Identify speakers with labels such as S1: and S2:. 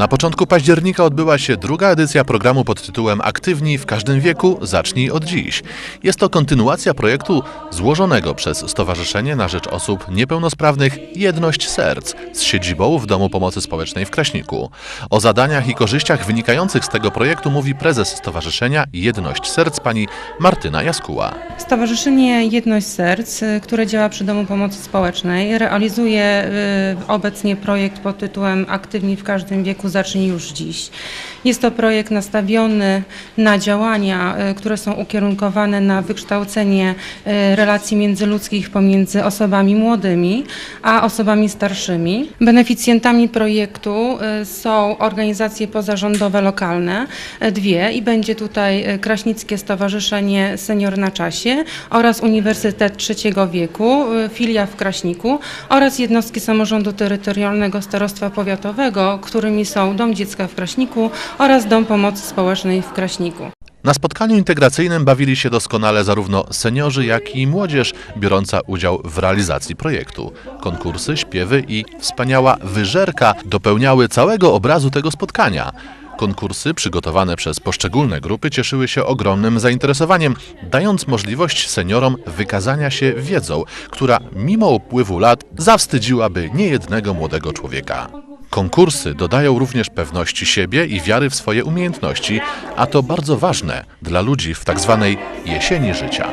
S1: Na początku października odbyła się druga edycja programu pod tytułem Aktywni w każdym wieku, zacznij od dziś. Jest to kontynuacja projektu złożonego przez Stowarzyszenie na Rzecz Osób Niepełnosprawnych Jedność Serc z siedzibą w Domu Pomocy Społecznej w Kraśniku. O zadaniach i korzyściach wynikających z tego projektu mówi prezes Stowarzyszenia Jedność Serc pani Martyna Jaskuła.
S2: Stowarzyszenie Jedność Serc, które działa przy Domu Pomocy Społecznej, realizuje y, obecnie projekt pod tytułem Aktywni w każdym wieku, zacznij już dziś. Jest to projekt nastawiony na działania, y, które są ukierunkowane na wykształcenie y, relacji międzyludzkich pomiędzy osobami młodymi a osobami starszymi. Beneficjentami projektu y, są organizacje pozarządowe lokalne, dwie i będzie tutaj Kraśnickie Stowarzyszenie Senior na Czasie oraz Uniwersytet Trzeciego Wieku, filia w Kraśniku oraz jednostki samorządu terytorialnego Starostwa Powiatowego, którymi są Dom Dziecka w Kraśniku oraz Dom Pomocy Społecznej w Kraśniku.
S1: Na spotkaniu integracyjnym bawili się doskonale zarówno seniorzy, jak i młodzież biorąca udział w realizacji projektu. Konkursy, śpiewy i wspaniała wyżerka dopełniały całego obrazu tego spotkania. Konkursy przygotowane przez poszczególne grupy cieszyły się ogromnym zainteresowaniem, dając możliwość seniorom wykazania się wiedzą, która mimo upływu lat zawstydziłaby niejednego młodego człowieka. Konkursy dodają również pewności siebie i wiary w swoje umiejętności, a to bardzo ważne dla ludzi w tak zwanej jesieni życia.